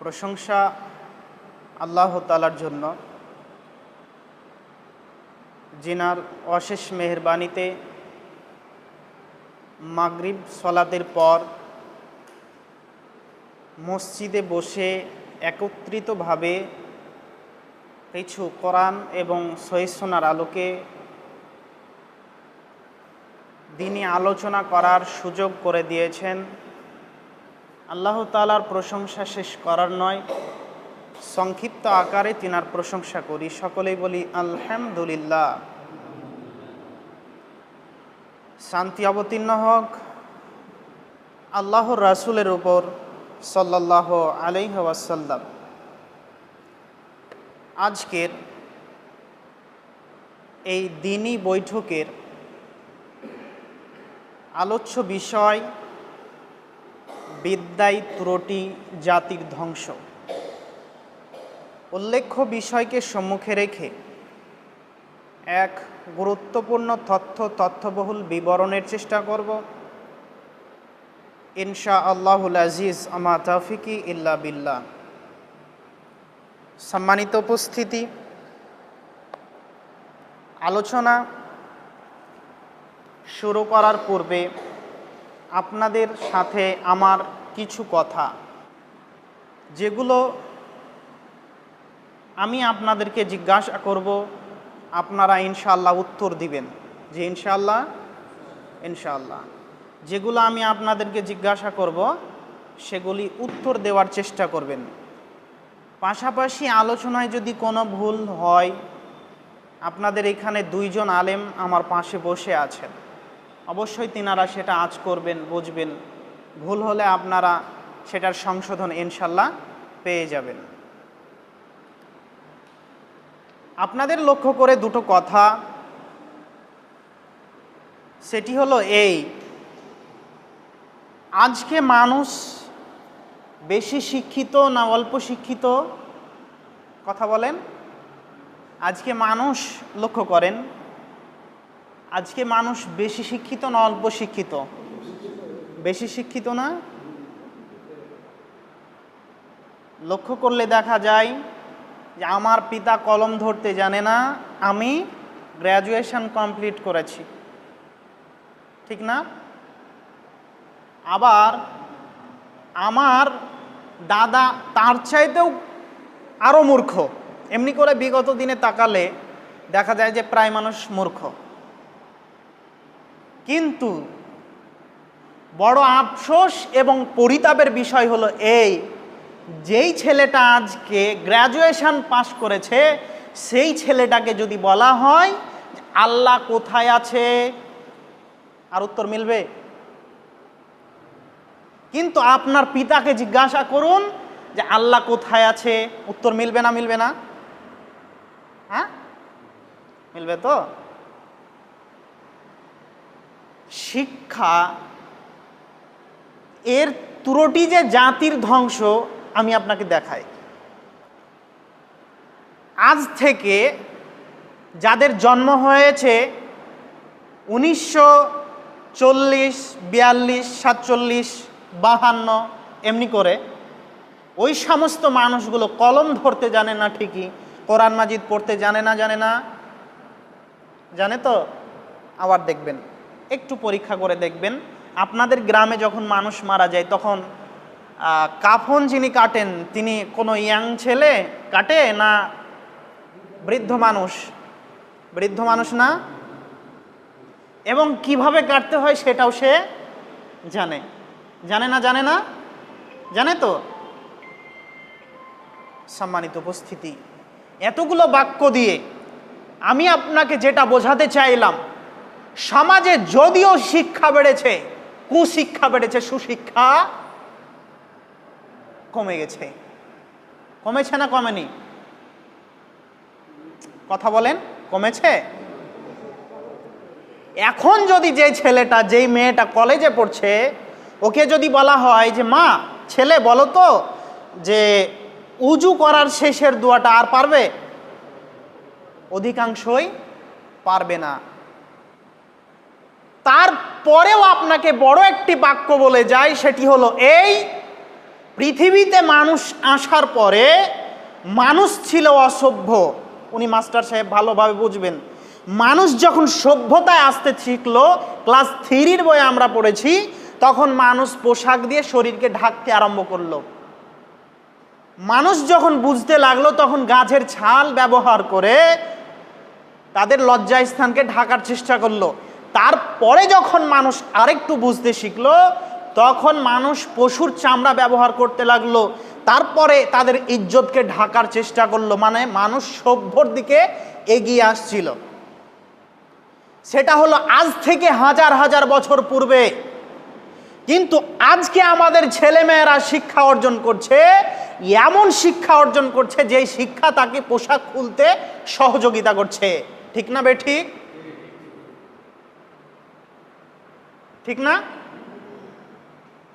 প্রশংসা আল্লাহ তালার জন্য। জিনার অশেষ মেহরবানিতে মাগরিব সলাতের পর মসজিদে বসে একত্রিতভাবে কিছু কোরআন এবং সহিসোনার আলোকে দিনই আলোচনা করার সুযোগ করে দিয়েছেন। আল্লাহ তালার প্রশংসা শেষ করার নয়। সংক্ষিপ্ত আকারে তিনার প্রশংসা করি। সকলেই বলি, আলহামদুলিল্লাহ। শান্তি অবতীর্ণ হোক। আল্লাহর রাসুলের উপর সাল্লাহ আলাইহ ওয়াসাল্লাম। আজকের এই দিনই বৈঠকের আলোচ্য বিষয় বিদ্যায় ত্রুটি জাতির ধ্বংস। উল্লেখ্য বিষয়কে সম্মুখে রেখে এক গুরুত্বপূর্ণ তথ্য তথ্যবহুল বিবরণের চেষ্টা করব। ইনশা আল্লাহুল আজিজ, আমা তাফিকি ইল্লা বিল্লাহ। সম্মানিত উপস্থিতি, আলোচনা শুরু করার পূর্বে আপনাদের সাথে আমার কিছু কথা যেগুলো আমি আপনাদেরকে জিজ্ঞাসা করব, আপনারা ইনশাল্লাহ উত্তর দিবেন যে ইনশাল্লাহ ইনশাল্লাহ যেগুলো আমি আপনাদেরকে জিজ্ঞাসা করব, সেগুলি উত্তর দেওয়ার চেষ্টা করবেন। পাশাপাশি আলোচনায় যদি কোনো ভুল হয়, আপনাদের এখানে দুইজন আলেম আমার পাশে বসে আছেন। অবশ্যই তিনারা সেটা আজ করবেন, বুঝবেন। ভুল হলে আপনারা সেটার সংশোধন ইনশাল্লাহ পেয়ে যাবেন। আপনাদের লক্ষ্য করে দুটো কথা। সেটি হলো এই, আজকে মানুষ বেশি শিক্ষিত না অল্প শিক্ষিত? কথা বলেন। আজকে মানুষ লক্ষ্য করেন, আজকে মানুষ বেশি শিক্ষিত না অল্প শিক্ষিত? বেশি শিক্ষিত না? লক্ষ্য করলে দেখা যায় যে আমার পিতা কলম ধরতে জানে না, আমি গ্র্যাজুয়েশন কমপ্লিট করেছি। ঠিক না? আবার আমার দাদা তার চাইতেও আরও মূর্খ। এমনি করে বিগত দিনে তাকালে দেখা যায় যে প্রায় মানুষ মূর্খ। কিন্তু বড় আফসোস এবং পরিতাপের বিষয় হলো এই, যেই ছেলেটা আজকে গ্র্যাজুয়েশন পাশ করেছে, সেই ছেলেটাকে যদি বলা হয়, আল্লাহ কোথায় আছে? আর উত্তর মিলবে? কিন্তু আপনার পিতাকে জিজ্ঞাসা করুন যে আল্লাহ কোথায় আছে? উত্তর মিলবে না মিলবে না? হ্যাঁ? মিলবে তো? শিক্ষা এর ত্রুটি যে জাতির ধ্বংস, আমি আপনাকে দেখাই। আজ থেকে যাদের জন্ম হয়েছে উনিশশো চল্লিশ, বিয়াল্লিশ, সাতচল্লিশ, বাহান্ন, এমনি করে, ওই সমস্ত মানুষগুলো কলম ধরতে জানে না ঠিকই, কোরআন মাজিদ পড়তে জানে না জানে না। জানে তো? আবার দেখবেন, একটু পরীক্ষা করে দেখবেন। আপনাদের গ্রামে যখন মানুষ মারা যায়, তখন কাফন যিনি কাটেন, তিনি কোনো ইয়াং ছেলে কাটে না বৃদ্ধ মানুষ? বৃদ্ধ মানুষ না? এবং কীভাবে কাটতে হয় সেটাও সে জানে। জানে না জানে না? জানে তো? সম্মানিত উপস্থিতি, এতগুলো বাক্য দিয়ে আমি আপনাকে যেটা বোঝাতে চাইলাম, সমাজে যদিও শিক্ষা বেড়েছে কুশিক্ষা বেড়েছে, সুশিক্ষা কমে গেছে। কমেছে না কমেনি? কথা বলেন, কমেছে? এখন যদি যে ছেলেটা, যেই মেয়েটা কলেজে পড়ছে, ওকে যদি বলা হয় যে, মা, ছেলে, বলো তো যে, উজু করার শেষের দোয়াটা আর পারবে? অধিকাংশই পারবে না। তারপরেও আপনাকে বড় একটি বাক্য বলে যায়, সেটি হলো, এই পৃথিবীতে মানুষ আসার পরে মানুষ ছিল অসভ্য। উনি মাস্টার সাহেব ভালোভাবে বুঝবেন। মানুষ যখন সভ্যতায় আসতে শিখল, ক্লাস থ্রির বইয়ে আমরা পড়েছি, তখন মানুষ পোশাক দিয়ে শরীরকে ঢাকতে আরম্ভ করল। মানুষ যখন বুঝতে লাগল, তখন গাছের ছাল ব্যবহার করে তাদের লজ্জা স্থানকে ঢাকার চেষ্টা করল। তারপরে যখন মানুষ আরেকটু বুঝতে শিখল, তখন মানুষ পশুর চামড়া ব্যবহার করতে লাগল। তারপরে তাদের ইজ্জতকে ঢাকার চেষ্টা করল মানে মানুষ সভ্যর দিকে এগিয়ে আসছিল। সেটা হলো আজ থেকে হাজার হাজার বছর পূর্বে। কিন্তু আজকে আমাদের ছেলেমেয়েরা শিক্ষা অর্জন করছে, এমন শিক্ষা অর্জন করছে, যেই শিক্ষা তাকে পোশাক খুলতে সহযোগিতা করছে। ঠিক না বে ঠিক না?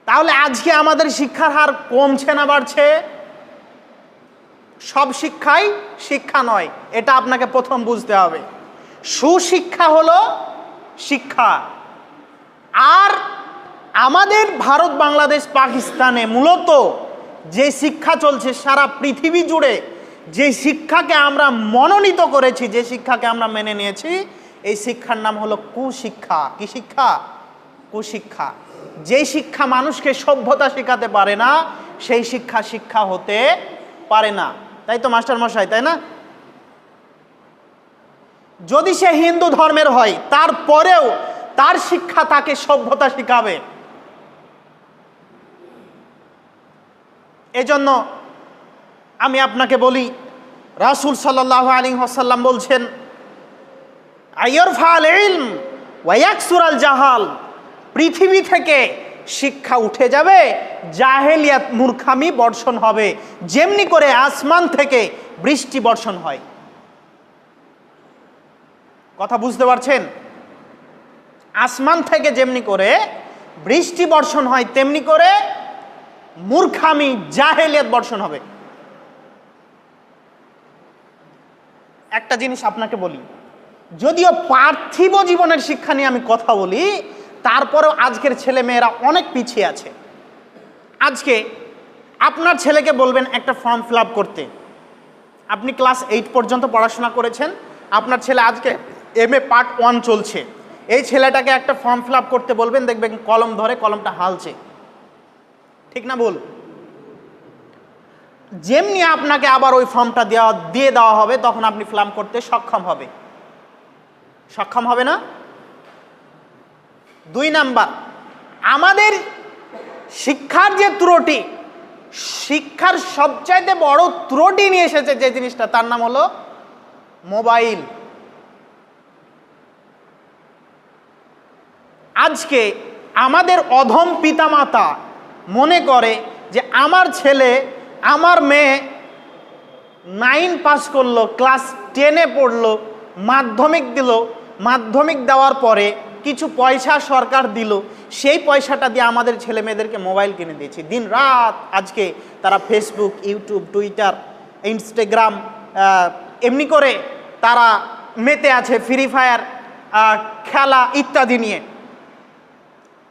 তাহলে আজকে আমাদের শিক্ষার হার কমছে না বাড়ছে? সব শিক্ষাই শিক্ষা নয়, এটা আপনাকে প্রথম বুঝতে হবে। সুশিক্ষা হলো শিক্ষা। আর আমাদের ভারত, বাংলাদেশ, পাকিস্তানে মূলত যে শিক্ষা চলছে সারা পৃথিবী জুড়ে, যে শিক্ষাকে আমরা মনোনীত করেছি, যে শিক্ষাকে আমরা মেনে নিয়েছি, এই শিক্ষার নাম হলো কুশিক্ষা। কি শিক্ষা? কুশিক্ষা। যেই শিক্ষা মানুষকে সভ্যতা শেখাতে পারে না, সেই শিক্ষা শিক্ষা হতে পারে না। তাই তো, মাস্টার মশাই, তাই না? যদি সে হিন্দু ধর্মের হয়, তারপরেও তার শিক্ষা তাকে সভ্যতা শিখাবে। এজন্য আমি আপনাকে বলি, রাসুল সাল্লাহ আলী হাসাল্লাম বলছেন আইয়র ফাল ইলম ওয়াকসুরাল জাহাল পৃথিবী থেকে শিক্ষা উঠে যাবে, জাহেলিয়াত মূর্খামি বর্ষণ হবে। যেমনি করে আসমান থেকে বৃষ্টি বর্ষণ হয়। কথা বুঝতে পারছেন? আসমান থেকে যেমনি করে বৃষ্টি বর্ষণ হয়, তেমনি করে মূর্খামি, জাহেলিয়াত বর্ষণ হবে। একটা জিনিস আপনাকে বলি, যদিও পার্থিব জীবনের শিক্ষা নিয়ে আমি কথা বলি তারপরেও আজকের ছেলে মেয়েরা অনেক পিছিয়ে আছে। আজকে আপনার ছেলেকে বলবেন একটা ফর্ম ফিল করতে। আপনি ক্লাস এইট পর্যন্ত পড়াশোনা করেছেন, আপনার ছেলে আজকে এম এ পার্ট ওয়ান চলছে। এই ছেলেটাকে একটা ফর্ম ফিল করতে বলবেন, দেখবেন কলম ধরে কলমটা হালছে। ঠিক না বল যেমনি আপনাকে আবার ওই ফর্মটা দেওয়া, দিয়ে দেওয়া হবে, তখন আপনি ফিল করতে সক্ষম হবে। সক্ষম হবে না? দুই নাম্বার, আমাদের শিক্ষার যে ত্রুটি, শিক্ষার সবচাইতে বড় ত্রুটি নিয়ে এসেছে যে জিনিসটা, তার নাম হলো মোবাইল। আজকে আমাদের অধম পিতামাতা মনে করে যে আমার ছেলে, আমার মেয়ে নাইন পাস করল ক্লাস টেনে পড়ল, মাধ্যমিক দিল, মাধ্যমিক দেওয়ার পরে কিছু পয়সা সরকার দিল, সেই পয়সাটা দিয়ে আমাদের ছেলে মেয়েদেরকে মোবাইল কিনে দিয়েছি। দিন রাত আজকে তারা ফেসবুক ইউটিউব টুইটার ইনস্টাগ্রাম এমনি করে তারা মেতে আছে ফ্রি ফায়ার খেলা ইত্যাদি নিয়ে।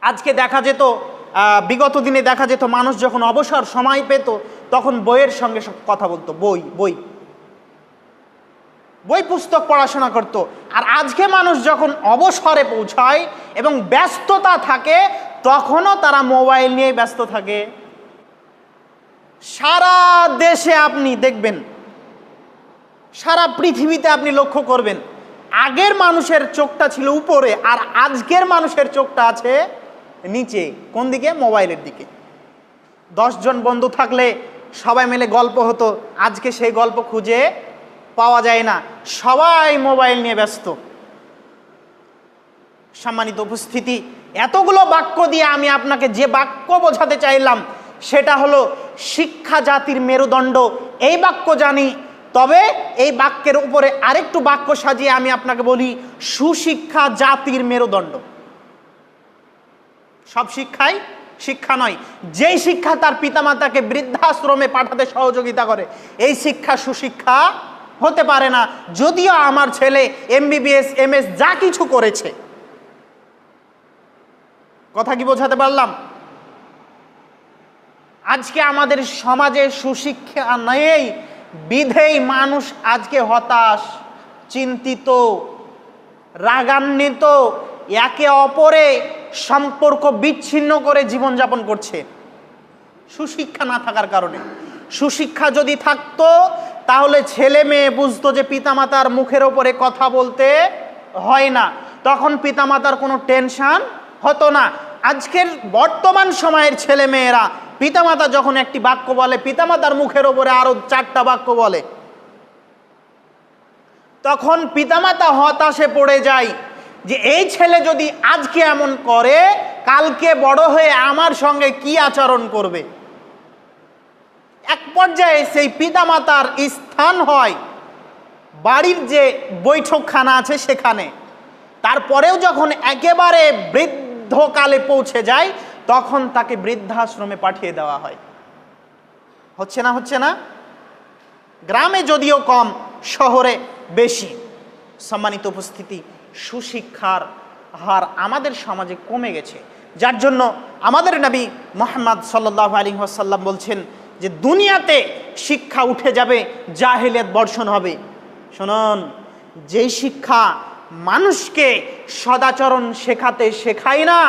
আজকে দেখা যেত বিগত দিনে দেখা যেত মানুষ যখন অবসর সময় পেত, তখন বইয়ের সঙ্গে কথা বলতো, বই বই। বই পুস্তক পড়াশোনা করত। আর আজকে মানুষ যখন অবসরে পৌঁছায় এবং ব্যস্ততা থাকে, তখনও তারা মোবাইল নিয়ে ব্যস্ত থাকে। সারা দেশে আপনি দেখবেন, সারা পৃথিবীতে আপনি লক্ষ্য করবেন, আগের মানুষের চোখটা ছিল উপরে, আর আজকের মানুষের চোখটা আছে নিচে, কোন দিকে? মোবাইলের দিকে। দশজন বন্ধু থাকলে সবাই মিলে গল্প হতো, আজকে সেই গল্প খুঁজে পাওয়া যায় না। সবাই মোবাইল নিয়ে ব্যস্ত। সম্মানিত উপস্থিতি, এতগুলো বাক্য দিয়ে আমি আপনাকে যে বাক্য বোঝাতে চাইলাম, সেটা হলো শিক্ষা জাতির মেরুদণ্ড। এই বাক্য জানি, তবে এই বাক্যের উপরে আরেকটু বাক্য সাজিয়ে আমি আপনাকে বলি, সুশিক্ষা জাতির মেরুদণ্ড। সব শিক্ষাই শিক্ষা নয়, যেই শিক্ষা তার পিতামাতাকে বৃদ্ধাশ্রমে পাঠাতে সহযোগিতা করে, এই শিক্ষা সুশিক্ষা হতে পারে না, যদিও আমার ছেলে এমবিবিএস এমএস যা কিছু করেছে। কথা কি বোঝাতে পারলাম? আজকে আমাদের সমাজে সুশিক্ষা নেই বিধেই মানুষ আজকে হতাশ, চিন্তিত, রাগান্বিত, একে অপরে সম্পর্ক বিচ্ছিন্ন করে জীবনযাপন করছে। সুশিক্ষা না থাকার কারণে। সুশিক্ষা যদি থাকতো তাহলে ছেলে মেয়ে বুঝতো যে পিতামাতার মুখের ওপরে কথা বলতে হয় না। তখন পিতামাতার কোনো টেনশন হতো না। আজকের বর্তমান সময়ের ছেলে মেয়েরা, পিতামাতা যখন একটি বাক্য বলে, পিতামাতার মুখের ওপরে আরও চারটা বাক্য বলে। তখন পিতামাতা হতাশে পড়ে যায় যে, এই ছেলে যদি আজকে এমন করে, কালকে বড় হয়ে আমার সঙ্গে কি আচরণ করবে? এক পর্যায়ে সেই পিতামাতার স্থান হয়। বাড়ির যে বৈঠকখানা আছে সেখানে। তারপরেও যখন একেবারে বৃদ্ধকালে পৌঁছে যায়, তখন তাকে বৃদ্ধাশ্রমে পাঠিয়ে দেওয়া হয়। হচ্ছে না হচ্ছে না? গ্রামে যদিও কম, শহরে বেশি। সম্মানিত উপস্থিতি, সুশিক্ষার হার আমাদের সমাজে কমে গেছে। যার জন্য আমাদের নবী মোহাম্মদ সাল্লাহ আলী ওয়াসাল্লাম বলছেন যে দুনিয়াতে শিক্ষা উঠে যাবে, জাহেলিয়াত বর্ষণ হবে। শুনুন, যেই শিক্ষা মানুষকে সদাচরণ শেখাতে শেখায় না,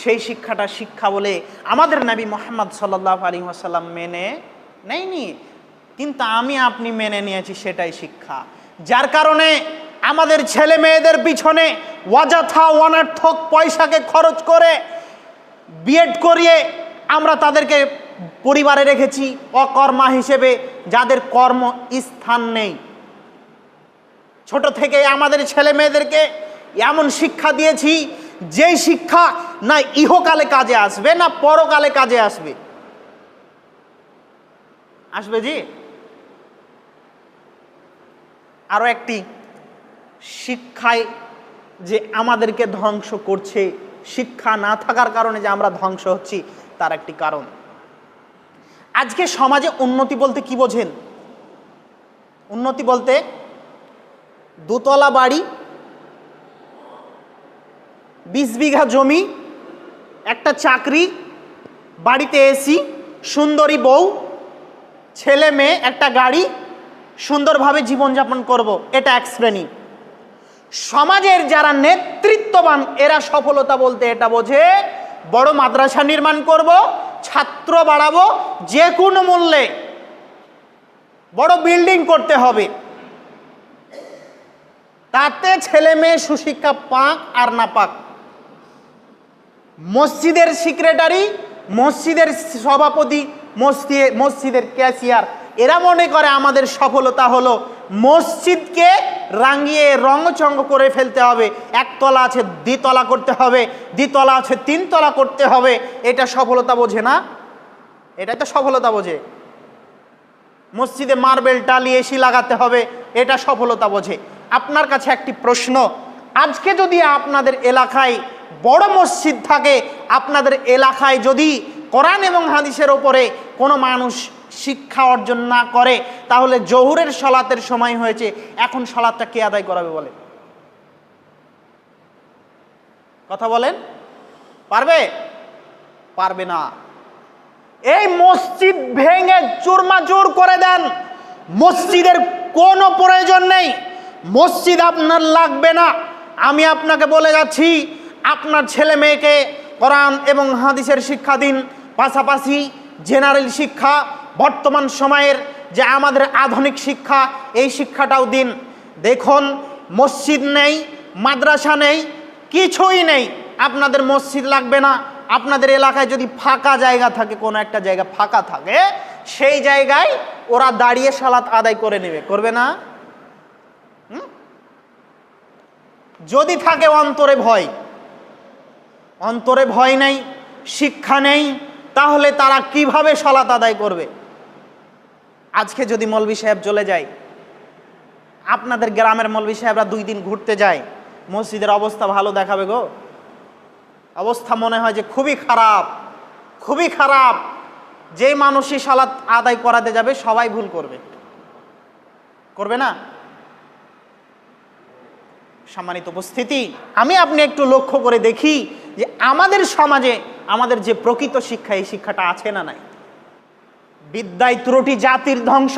সেই শিক্ষাটা শিক্ষা বলে আমাদের নবী মোহাম্মদ সাল্লাহ আলী ওয়াসাল্লাম মেনে নেয়নি। কিন্তু আমি আপনি মেনে নিয়েছি, সেটাই শিক্ষা। যার কারণে আমাদের ছেলে মেয়েদের পিছনে অযথা অনার্থক পয়সাকে খরচ করে বিএড করিয়ে আমরা তাদেরকে পরিবারে রেখেছি, অকর্মা হিসেবে যাদের কর্ম স্থান নেই। ছোট থেকে আমাদের ছেলে মেয়েদেরকে এমন শিক্ষা দিয়েছি, যেই শিক্ষা না ইহকালে কাজে আসবে, না পরকালে কাজে আসবে। আসবে জি? আরও একটি শিক্ষায় যে আমাদেরকে ধ্বংস করছে, শিক্ষা না থাকার কারণে যে আমরা ধ্বংস হচ্ছি, তার একটি কারণ। আজকে সমাজে উন্নতি বলতে কি বোঝেন? উন্নতি বলতে দোতলা বাড়ি, বিশ বিঘা জমি, একটা চাকরি, বাড়িতে এসি, সুন্দরী বউ, ছেলে মেয়ে, একটা গাড়ি, সুন্দরভাবে জীবনযাপন করব, এটা এক শ্রেণি। সমাজের যারা নেতৃত্ববান, এরা সফলতা বলতে এটা বোঝে, বড় মাদ্রাসা নির্মাণ করব ছাত্র বাড়াবো যে কোনো মূল্যে বড় বিল্ডিং করতে হবে। তাতে ছেলে মেয়ে সুশিক্ষা পাক আর না পাক। মসজিদের সেক্রেটারি মসজিদের সভাপতি, মসজিদে মসজিদের ক্যাশিয়ার এরা মনে করে আমাদের সফলতা হলো মসজিদকে রাঙিয়ে রঙচঙ্গ করে ফেলতে হবে। একতলা আছে, দ্বিতলা করতে হবে। দ্বিতলা আছে, তিনতলা করতে হবে। এটা সফলতা বোঝে না? এটাই তো সফলতা বোঝে। মসজিদে মার্বেল টালি, এসি লাগাতে হবে। এটা সফলতা বোঝে। আপনার কাছে একটি প্রশ্ন। আজকে যদি আপনাদের এলাকায় বড় মসজিদ থাকে, আপনাদের এলাকায় যদি কোরআন এবং হাদিসের ওপরে কোনো মানুষ শিক্ষা অর্জন না করে, তাহলে জহুরের সলাতের সময় হয়েছে, এখন সলাৎটা কে আদায় করাবে বলে? কথা বলেন? পারবে? পারবে না। এই মসজিদ ভেঙে চুরমা চুরমাচুর করে দেন, মসজিদের কোনো প্রয়োজন নেই। মসজিদ আপনার লাগবে না। আমি আপনাকে বলে যাচ্ছি, আপনার ছেলে মেয়েকে কোরআন এবং হাদিসের শিক্ষা দিন। পাশাপাশি জেনারেল শিক্ষা বর্তমান সময়ের যে আমাদের আধুনিক শিক্ষা, এই শিক্ষাটাও দিন। দেখুন, মসজিদ নেই, মাদ্রাসা নেই, কিছুই নেই। আপনাদের মসজিদ লাগবে না। আপনাদের এলাকায় যদি ফাঁকা জায়গা থাকে, কোনো একটা জায়গা ফাঁকা থাকে, সেই জায়গায় ওরা দাঁড়িয়ে সালাত আদায় করে নেবে। করবে না? যদি থাকে অন্তরে ভয়। অন্তরে ভয় নেই, শিক্ষা নেই, তাহলে তারা কীভাবে সলাত আদায় করবে? আজকে যদি মলবি সাহেব চলে যায়, আপনাদের গ্রামের মলবি সাহেবরা দুই দিন ঘুরতে যায়, মসজিদের অবস্থা ভালো দেখাবে গো। অবস্থা মনে হয় যে খুবই খারাপ খুবই খারাপ। যেই মানুষই সালাত আদায় করাতে যাবে, সবাই ভুল করবে। করবে না? সম্মানিত উপস্থিতি, আমি আপনি একটু লক্ষ্য করে দেখি যে আমাদের সমাজে আমাদের যে প্রকৃত শিক্ষা, এই শিক্ষাটা আছে না নাই? বিদ্যায় ত্রুটি জাতির ধ্বংস,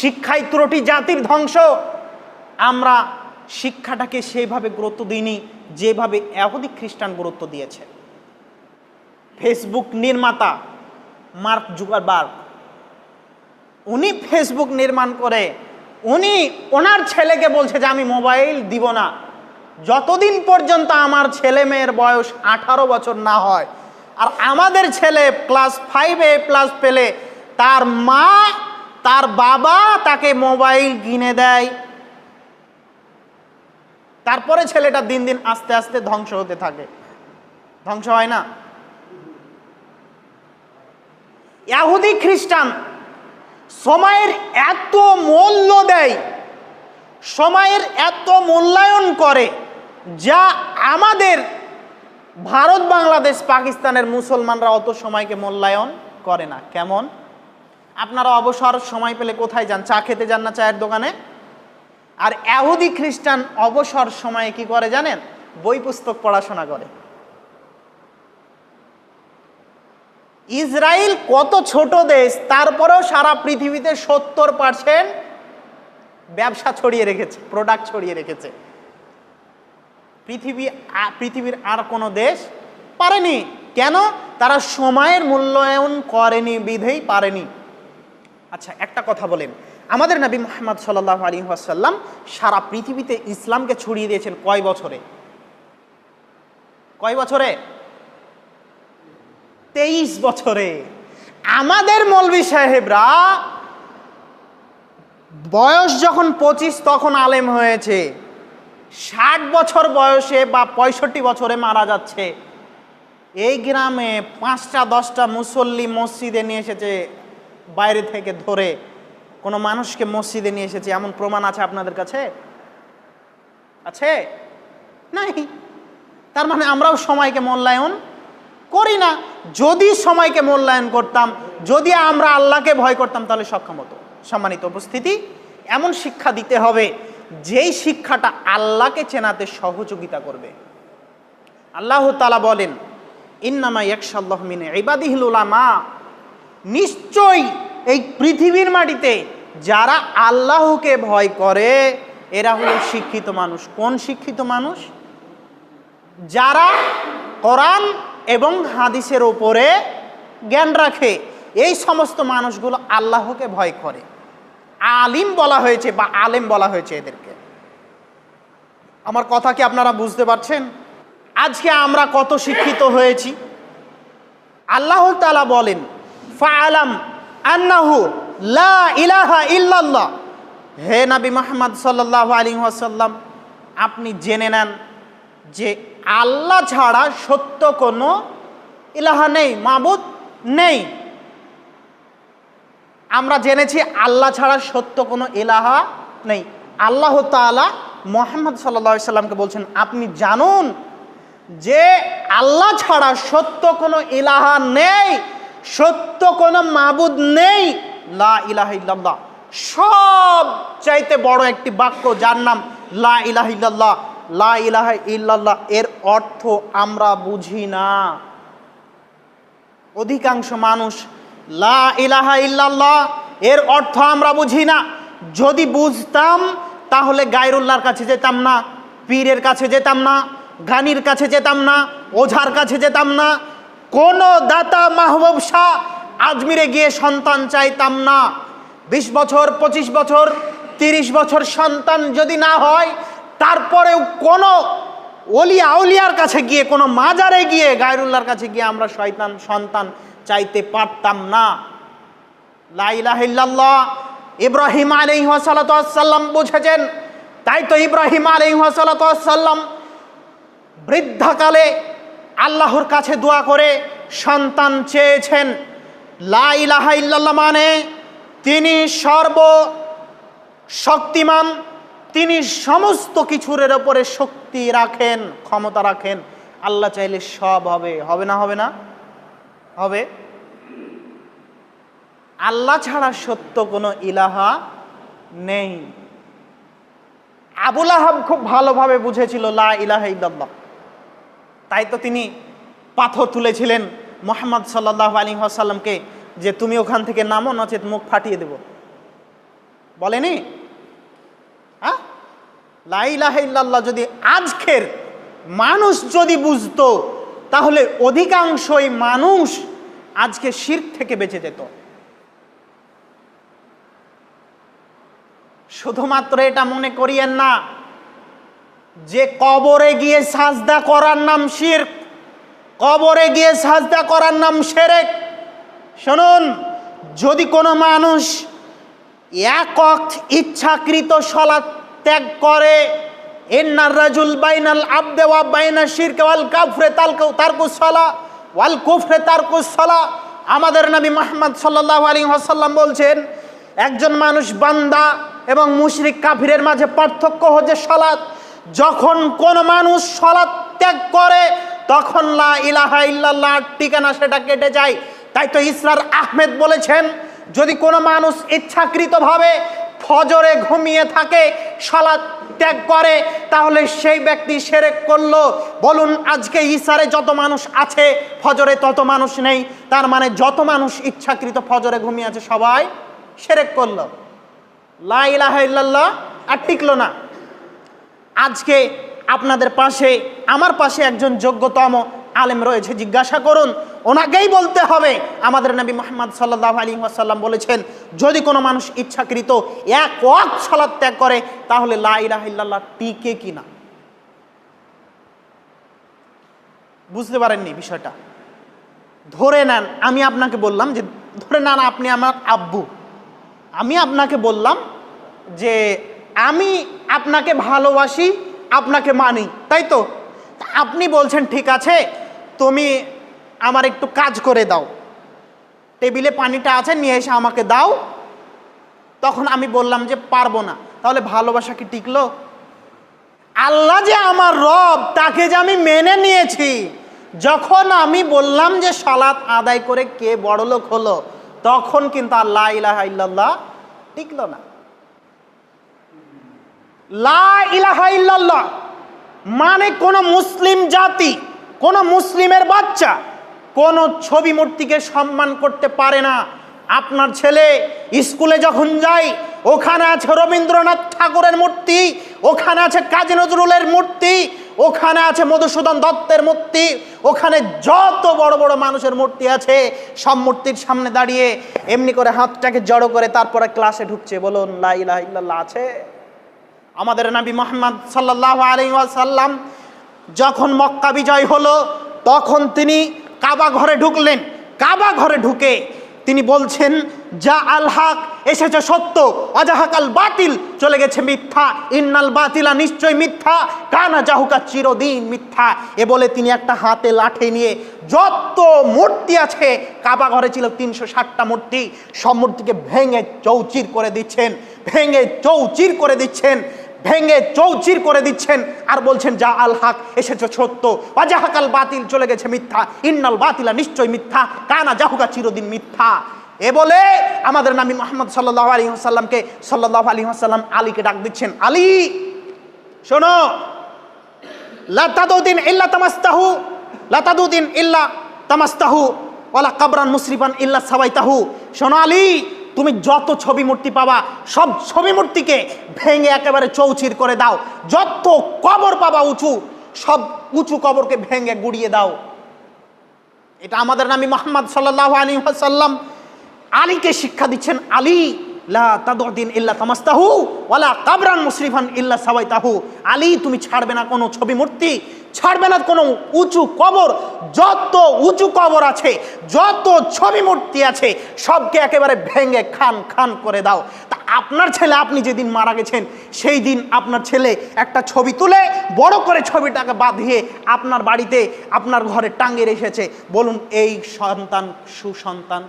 শিক্ষায় ত্রুটি জাতির ধ্বংস। আমরা শিক্ষাটাকে সেইভাবে গুরুত্ব দিইনি, যেভাবে এহুদি খ্রিস্টান গুরুত্ব দিয়েছে। ফেসবুক নির্মাতা মার্ক জুগারবার্গ উনি ফেসবুক নির্মাণ করে, উনি ওনার ছেলেকে বলছে যে, আমি মোবাইল দিব না। যতদিন পর্যন্ত আমার ছেলে মেয়ের বয়স আঠারো বছর না হয়, আর আমাদের ছেলে ক্লাস ফাইভে প্লাস পেলে তার মা, তার বাবা তাকে মোবাইল কিনে দেয়। তারপরে ছেলেটা দিন দিন আস্তে আস্তে ধ্বংস হতে থাকে। ধ্বংস হয় না? ইয়াহুদি খ্রিস্টান সময়ের এত মূল্য দেয়, সময়ের এত মূল্যায়ন করে যা আমাদের ভারত, বাংলাদেশ, পাকিস্তানের মুসলমানরা অত সময়কে মূল্যায়ন করে না। কেমন? আপনারা অবসর সময় পেলে কোথায় যান? চা খেতে যান না চায়ের দোকানে? আর এহুদি খ্রিস্টান অবসর সময়ে কি করে জানেন? বই পুস্তক পড়াশোনা করে। ইসরায়েল কত ছোট দেশ, তারপরেও সারা পৃথিবীতে সত্তর পার্সেন্ট ব্যবসা ছড়িয়ে রেখেছে প্রোডাক্ট ছড়িয়ে রেখেছে। পৃথিবী পৃথিবীর আর কোনো দেশ পারেনি। কেন? তারা সময়ের মূল্যায়ন করেনি, বিধেই পারেনি। আচ্ছা একটা কথা বলেন। আমাদের নবী মোহাম্মদ সাল্লাহ আলী আসাল্লাম সারা পৃথিবীতে ইসলামকে ছড়িয়ে দিয়েছেন কয় বছরে? কয় বছরে? তেইশ বছরে। আমাদের মৌলবী সাহেবরা বয়স যখন পঁচিশ তখন আলেম হয়েছে। ষাট বছর বয়সে বা পঁয়ষট্টি বছরে মারা যাচ্ছে। এই গ্রামে পাঁচটা, দশটা মুসল্লি মসজিদে নিয়ে এসেছে। বাইরে থেকে ধরে কোনো মানুষকে মসজিদে নিয়ে এসেছে, এমন প্রমাণ আছে আপনাদের কাছে? আছে? নাই। তার মানে আমরাও সময়কে মূল্যায়ন করি না। যদি সময়কে মূল্যায়ন করতাম, যদি আমরা আল্লাহকে ভয় করতাম, তাহলে সক্ষম হতো। সম্মানিত উপস্থিতি, এমন শিক্ষা দিতে হবে, যেই শিক্ষাটা আল্লাহকে চেনাতে সহযোগিতা করবে। আল্লাহ তালা বলেন, ইন্নামা একশাল্লাহ মিনে ইবাদিহিল উলামা। নিশ্চয়ই এই পৃথিবীর মাটিতে যারা আল্লাহকে ভয় করে, এরা হলো শিক্ষিত মানুষ। কোন শিক্ষিত মানুষ? যারা কোরআন এবং হাদিসের ওপরে জ্ঞান রাখে, এই সমস্ত মানুষগুলো আল্লাহকে ভয় করে। আলিম বলা হয়েছে বা আলেম বলা হয়েছে এদেরকে। আমার কথা কি আপনারা বুঝতে পারছেন? আজকে আমরা কত শিক্ষিত হয়েছি। আল্লাহ তালা বলেন ফাআলাম আন্নাহু লা ইলাহা ইল্লাল্লাহ। হে নবী মোহাম্মদ সাল্লাল্লাহু আলাইহি ওয়াসাল্লাম, আপনি জেনে নেন যে আল্লাহ ছাড়া সত্য কোনো ইলাহা নেই, মাবুদ নেই। আমরা জেনেছি আল্লাহ ছাড়া সত্য কোনো ইলাহা নেই। আল্লাহ তাআলা মোহাম্মদ সাল্লাহ সাল্লামকে বলছেন, আপনি জানুন যে আল্লাহ ছাড়া সত্য কোনো ইলাহা নেই। সত্য কোনো মাবুদ নেই। লা ইলাহা ইল্লাল্লাহ। সব চাইতে বড় একটি বাক্য যার নাম লা ইলাহা ইল্লাল্লাহ। লা ইলাহ ইল্লাল্লাহ এর অর্থ আমরা বুঝি না। অধিকাংশ মানুষ লা ইলাহা ইল্লাল্লাহ এর অর্থ আমরা বুঝি না। যদি বুঝতাম তাহলে গায়রুল্লাহর কাছে যেতাম না, পীরের কাছে যেতাম না গানির কাছে যেতাম না, ওঝার কাছে যেতাম না কোনো দাতা মাহবুব শাহ আজমিরে গিয়ে সন্তান চাইতাম না। বিশ বছর, পঁচিশ বছর, তিরিশ বছর সন্তান যদি না হয়, তারপরেও কোনো অলিয়া আউলিয়ার কাছে গিয়ে, কোনো মাজারে গিয়ে গায়রুল্লার কাছে গিয়ে আমরা শয়তান, সন্তান চাইতে পারতাম না। লাইলাহিল্লাহ ইব্রাহিম আলিহাসাল্লাম বুঝেছেন। তাই তো ইব্রাহিম আলিহাসাল্লাম বৃদ্ধাকালে আল্লাহর কাছে দোয়া করে সন্তান চেয়েছেন। লা ইল্লাল্লাহ মানে তিনি সর্ব শক্তিমান তিনি সমস্ত কিছুর ওপরে শক্তি রাখেন, ক্ষমতা রাখেন। আল্লাহ চাইলে সব হবে। হবে না হবে না? হবে? আল্লাহ ছাড়া সত্য কোনো ইলাহা নেই। আবুল আহাব খুব ভালোভাবে বুঝেছিল, লা ইলাহা ইল্লাল্লাহ। তাই তো তিনি পাথর তুলেছিলেন মোহাম্মদ সাল্লাহ আলী আসাল্লামকে যে তুমি ওখান থেকে নামো, নচেত মুখ ফাটিয়ে দেব। বলেনি? হ্যাঁ লাইলাহা যদি আজকের মানুষ যদি বুঝতো, তাহলে অধিকাংশই মানুষ আজকে শির থেকে বেঁচে যেত। শুধুমাত্র এটা মনে করিয়েন না যে কবরে গিয়ে সাজদা করার নাম শির কবরে গিয়ে সাজদা করার নাম সেরেক। শুনুন, যদি কোনো মানুষ একক ইচ্ছাকৃত সলাৎ ত্যাগ করে, ইন্নার রাজুল বাইনাল আবদে ওয়া বাইনা শিরকে ওয়াল কাফরে তালকু তারকুস সালা, ওয়াল কুফরে তারকুস সালা। আমাদের নবী মুহাম্মদ সাল্লাল্লাহু আলাইহি ওয়াসাল্লাম বলছেন, একজন মানুষ বান্দা এবং মুশরিক কাফিরের মাঝে পার্থক্য হচ্ছে সালাত যখন কোন মানুষ সলাৎ ত্যাগ করে, তখন লা ইলাহা ইল্লাল্লাহ ঠিকানা সেটা কেটে যায়। তাই তো ইসরার আহমেদ বলেছেন, যদি কোনো মানুষ ইচ্ছাকৃতভাবে ফজরে ঘুমিয়ে থাকে সালাদ ত্যাগ করে, তাহলে সেই ব্যক্তি সেরেক করল। বলুন, আজকে ইসারে যত মানুষ আছে, ফজরে তত মানুষ নেই। তার মানে যত মানুষ ইচ্ছাকৃত ফজরে ঘুমিয়ে আছে, সবাই সেরেক করল। লা ইলাহা ইল্লাল্লাহ, আর টিকলো না। আজকে আপনাদের পাশে, আমার পাশে একজন যোগ্যতম আলেম রয়েছে, জিজ্ঞাসা করুন। ওনাকেই বলতে হবে। আমাদের নবী মোহাম্মদ সাল্লাহ আলী আসাল্লাম বলেছেন, যদি কোনো মানুষ ইচ্ছাকৃত এক ওয়াক সালাদ ত্যাগ করে, তাহলে লা ইলাহা ইল্লাল্লাহ টিকে কিনা বুঝতে পারেননি বিষয়টা? ধরে নেন, আমি আপনাকে বললাম যে, ধরে নেন আপনি আমার আব্বু। আমি আপনাকে বললাম যে আমি আপনাকে ভালোবাসি, আপনাকে মানি, তাই তো? আপনি বলছেন, ঠিক আছে, তুমি আমার একটু কাজ করে দাও। টেবিলে পানিটা আছে, নিয়ে এসে আমাকে দাও। তখন আমি বললাম যে, পারব না। তাহলে ভালোবাসা কি টিকলো? আল্লাহ যে আমার রব, তাকে যে আমি মেনে নিয়েছি। যখন আমি বললাম যে, সালাত আদায় করে কে বড় লোক হলো, তখন কিন্তু আল্লাহ ইলাহা ইল্লাল্লাহ টিকলো না। লা মানে কোন মুসলিম জাতি, কোন মুসলিমের বাচ্চা কোন ছবি মূর্তিকে সম্মান করতে পারে না। আপনার ছেলে স্কুলে যখন যায়, ওখানে আছে রবীন্দ্রনাথ ঠাকুরের মূর্তি, ওখানে আছে কাজী নজরুলের মূর্তি, ওখানে আছে মধুসূদন দত্তের মূর্তি, ওখানে যত বড় বড় মানুষের মূর্তি আছে, সব মূর্তির সামনে দাঁড়িয়ে এমনি করে হাতটাকে জড়ো করে তারপরে ক্লাসে ঢুকছে। বলুন, লা ইলাহা ইল্লাল্লাহ আছে? আমাদের নবী মোহাম্মদ সাল্লাহ আলী সাল্লাম যখন মক্কা বিজয় হলো, তখন তিনি কাবা ঘরে ঢুকলেন। কাবা ঘরে ঢুকে তিনি বলছেন, যা আল হক, এসেছে সত্য। অজাহাক আল বাতিল, চলে গেছে মিথ্যা। ইন্নাল বাতিলা নিশ্চয় মিথ্যা। কানা জাহুকা চিরদিন মিথ্যা। এ বলে তিনি একটা হাতে লাঠি নিয়ে যত মূর্তি আছে, কাবা ঘরে ছিল তিনশো ষাটটা মূর্তি। সব মূর্তিকে ভেঙে চৌচির করে দিচ্ছেন, ভেঙে চৌচির করে দিচ্ছেন। ভেঙে চৌচির করে দিচ্ছেন আর বলছেন, যা আল হক, এসেছে সত্য। অজাহাকাল বাতিল, চলে গেছে মিথ্যা। ইন্নাল বাতিলা নিশ্চয় মিথ্যা। কানা জাহুকা চিরদিন মিথ্যা। এ বলে আমাদের নামী মোহাম্মদ সাল্লাহ আলী হাসাল্লামকে সাল্লাহ আলী হাসাল্লাম আলীকে ডাক দিচ্ছেন, আলী, শোনো। লাতাদুদ্দিন ইল্লা তামাস্তাহু। লাতাদুদ্দিন ইল্লা তামাস্তাহু। ওয়ালা কাবরান মুসরিফান ইল্লা সাবাইতাহু শোনো আলী তুমি যত ছবি মূর্তি পাবা, সব ছবি মূর্তিকে ভেঙে একেবারে চৌচির করে দাও। যত কবর পাবা উঁচু, সব উঁচু কবরকে ভেঙে গুড়িয়ে দাও। এটা আমাদের নামে মোহাম্মদ সাল্লাহ আলী সাল্লাম আলীকে শিক্ষা দিচ্ছেন। আলী কাবরান ইল্লা আলী, তুমি ছাড়বে না কোনো ছবি মূর্তি, ছাড়বে না কোনো উঁচু কবর, যত উঁচু কবর আছে, যত ছবি মূর্তি আছে, সবকে একেবারে ভেঙে খান খান করে দাও। তা আপনার ছেলে, আপনি যেদিন মারা গেছেন সেই দিন আপনার ছেলে একটা ছবি তুলে, বড় করে ছবিটাকে বাঁধিয়ে আপনার বাড়িতে, আপনার ঘরে টাঙিয়ে রেখেছে। বলুন, এই সন্তান সুসন্তান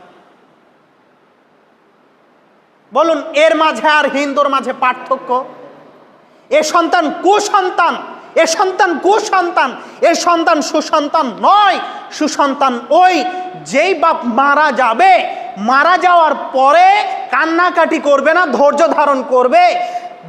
বলুন, এর মাঝে আর হিন্দুর মাঝে পার্থক্য? এ সন্তান কুসন্তান, এ সন্তান কুসন্তান, এ সন্তান সুসন্তান নয়, সুসন্তান ওই যেই বাপ মারা যাবে, মারা যাওয়ার পরে কান্নাকাটি করবে না, ধৈর্য ধারণ করবে,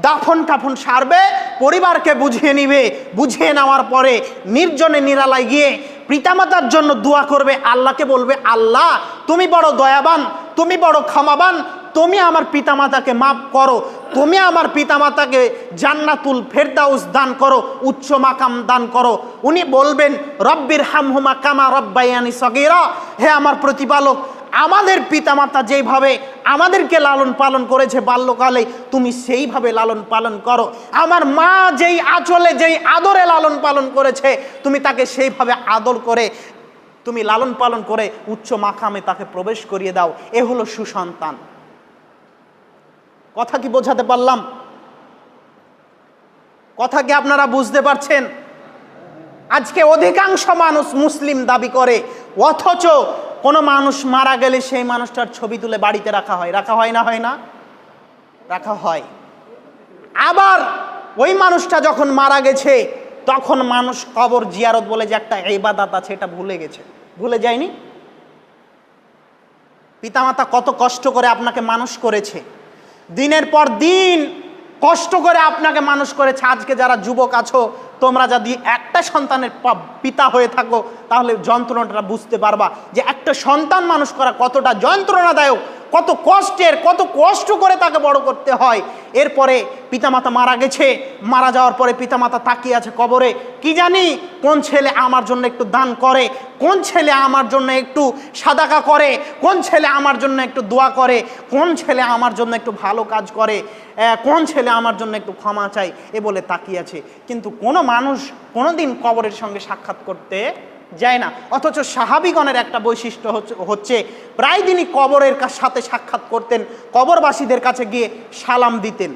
দাফন টাফন সারবে, পরিবারকে বুঝিয়ে নিবে, বুঝিয়ে নেওয়ার পরে নির্জনে নিরালায় গিয়ে পিতামাতার জন্য দোয়া করবে, আল্লাহকে বলবে, আল্লাহ, তুমি বড় দয়াবান, তুমি বড় ক্ষমাবান তুমি আমার পিতামাতাকে মাফ করো, তুমি আমার পিতামাতাকে জান্নাতুল ফেরদাউস দান করো, উচ্চ মাকাম দান করো। উনি বলবেন, রব্বির হামহুমা কামা রব্বাইয়ানি সগিরা হে আমার প্রতিপালক, আমাদের পিতামাতা যেইভাবে আমাদেরকে লালন পালন করেছে বাল্যকালে, তুমি সেইভাবে লালন পালন করো। আমার মা যেই আঁচলে, যেই আদরে লালন পালন করেছে, তুমি তাকে সেইভাবে আদর করে, তুমি লালন পালন করে উচ্চ মাখামে তাকে প্রবেশ করিয়ে দাও। এ হলো সুসন্তান। কথা কি বোঝাতে পারলাম? কথা কি আপনারা বুঝতে পারছেন? আজকে অধিকাংশ মানুষ মুসলিম দাবি করে, অথচ কোনো মানুষ মারা গেলে সেই মানুষটার ছবি তুলে বাড়িতে রাখা হয়। রাখা হয় না হয় না? রাখা হয়। আবার ওই মানুষটা যখন মারা গেছে, তখন মানুষ কবর জিয়ারত বলে যে একটা ইবাদাত আছে, এটা ভুলে গেছে। ভুলে যায়নি? পিতামাতা কত কষ্ট করে আপনাকে মানুষ করেছে। দিনের পর দিন কষ্ট করে আপনাকে মানুষ করেছে। আজকে যারা যুবক আছো, তোমরা যদি একটা সন্তানের পিতা হয়ে থাকো, তাহলে যন্ত্রণাটা বুঝতে পারবা যে একটা সন্তান মানুষ করা কতটা যন্ত্রণাদায়ক। কত কষ্টের, কত কষ্ট করে তাকে বড় করতে হয়। এরপরে পিতামাতা মারা গেছে, মারা যাওয়ার পরে পিতামাতা তাকিয়ে আছে কবরে। কি জানি কোন ছেলে আমার জন্য একটু দান করে, কোন ছেলে আমার জন্য একটু সাদাকা করে, কোন ছেলে আমার জন্য একটু দোয়া করে, কোন ছেলে আমার জন্য একটু ভালো কাজ করে কোন ছেলে আমার জন্য একটু ক্ষমা চাই এ বলে তাকিয়ে আছে। কিন্তু কোনো মানুষ কোনো দিন কবরের সঙ্গে সাক্ষাৎ করতে যায় না। অথচ সাহাবিগণের একটা বৈশিষ্ট্য হচ্ছে প্রায় তিনি কবরের সাথে সাক্ষাৎ করতেন, কবরবাসীদের কাছে গিয়ে সালাম দিতেন।